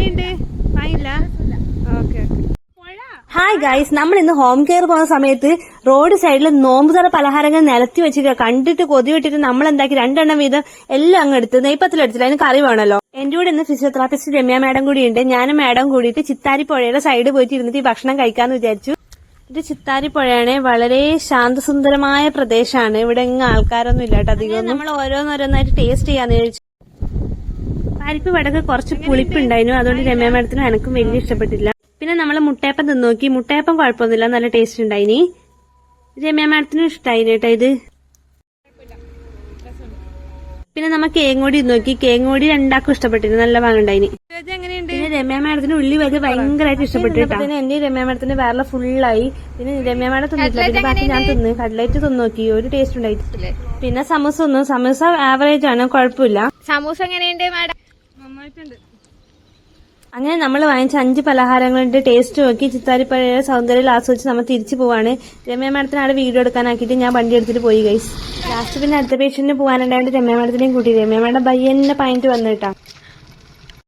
എങ്ങനെയുണ്ട് okay hi guys നമ്മൾ ഇന്ന് ഹോം കെയർ പോകുന്ന സമയത്ത് റോഡ് സൈഡിൽ നോമ്പ് തറ പലഹാരങ്ങൾ നിലത്തി വെച്ചിട്ട് കണ്ടിട്ട് കൊതി വിട്ടിട്ട് നമ്മൾ എന്താക്കി രണ്ടെണ്ണം വീതം എല്ലാം അങ്ങ് എടുത്ത് നെയ്പ്പത്തിൽ എടുത്തില്ല അതിന് കറി വേണമല്ലോ. എന്റെ കൂടെ ഇന്ന് ഫിസിയോതെറാപ്പിസ്റ്റ് രമ്യ മാഡം കൂടി ഉണ്ട്. ഞാനും മാഡം കൂടിയിട്ട് ചിത്താരി പുഴയുടെ സൈഡ് പോയിട്ട് ഇരുന്നിട്ട് ഈ ഭക്ഷണം കഴിക്കാന്ന് വിചാരിച്ചു. ഇത് ചിത്താരി പുഴയാണ്. വളരെ ശാന്തസുന്ദരമായ പ്രദേശമാണ്. ഇവിടെ ഇങ്ങ് ആൾക്കാരൊന്നും ഇല്ല കേട്ടോ അധികം നമ്മൾ ഓരോന്നോരോന്നായിട്ട് ടേസ്റ്റ് ചെയ്യാന്ന് വിചാരിച്ചു. പരിപ്പ് വടക്ക് കുറച്ച് പുളിപ്പുണ്ടായിരുന്നു. അതുകൊണ്ട് രമ്യ മാഡത്തിനും എനക്കും വലിയ ഇഷ്ടപ്പെട്ടില്ല. പിന്നെ നമ്മൾ മുട്ടയപ്പം തിന്നു നോക്കി മുട്ടയപ്പം കുഴപ്പമൊന്നുമില്ല. നല്ല ടേസ്റ്റ് ഉണ്ടായിനി. രമ്യ മാഡത്തിനും ഇഷ്ടമായി കേട്ടോ ഇത്. പിന്നെ നമ്മൾ കേങ്ങോടി തിന്നു നോക്കി കേങ്ങോടി രണ്ടാക്കും ഇഷ്ടപ്പെട്ടിരുന്നു നല്ല ഭാഗമുണ്ടായിനി പിന്നെ രമ്യ മാഡത്തിന് ഉള്ളി വരെ ഭയങ്കരമായിട്ട് ഇഷ്ടപ്പെട്ടു കേട്ടോ. പിന്നെ എന്റെ രമ്യ മാഡത്തിന്റെ വേറെ ഫുള്ളായി. പിന്നെ രമ്യ മാഡം തിന്നിട്ടില്ല. പിന്നെ ബാക്കി ഞാൻ തിന്ന്. കട്ട്ലൈറ്റ് തിന്നു നോക്കി ഒരു ടേസ്റ്റ് ഉണ്ടായിട്ടില്ല. പിന്നെ സമൂസ ഒന്നും സമൂസ ആവറേജ് ആണ്. കുഴപ്പമില്ല. സമൂസ എങ്ങനെയുണ്ട് മാഡം? അങ്ങനെ നമ്മൾ വാങ്ങിച്ച അഞ്ച് പലഹാരങ്ങളുടെ ടേസ്റ്റ് നോക്കി ചിത്താരിപ്പഴയുടെ സൗന്ദര്യം ആസ്വദിച്ച് നമ്മൾ തിരിച്ചു പോവാണ്. രമ്യ മാഡത്തിന് അവിടെ വീഡിയോ എടുക്കാനാക്കിയിട്ട് ഞാൻ വണ്ടി എടുത്തിട്ട് പോയി ഗൈസ് ലാസ്റ്റ് പിന്നെ അടുത്ത പേഷ്യന്റിന് പോകാനുണ്ടായിട്ട് രമ്യ മാഡത്തിനെയും കൂട്ടി. രമ്യ മാഡം ബയ്യന്നെ പൈന്റ് വന്നിട്ടാ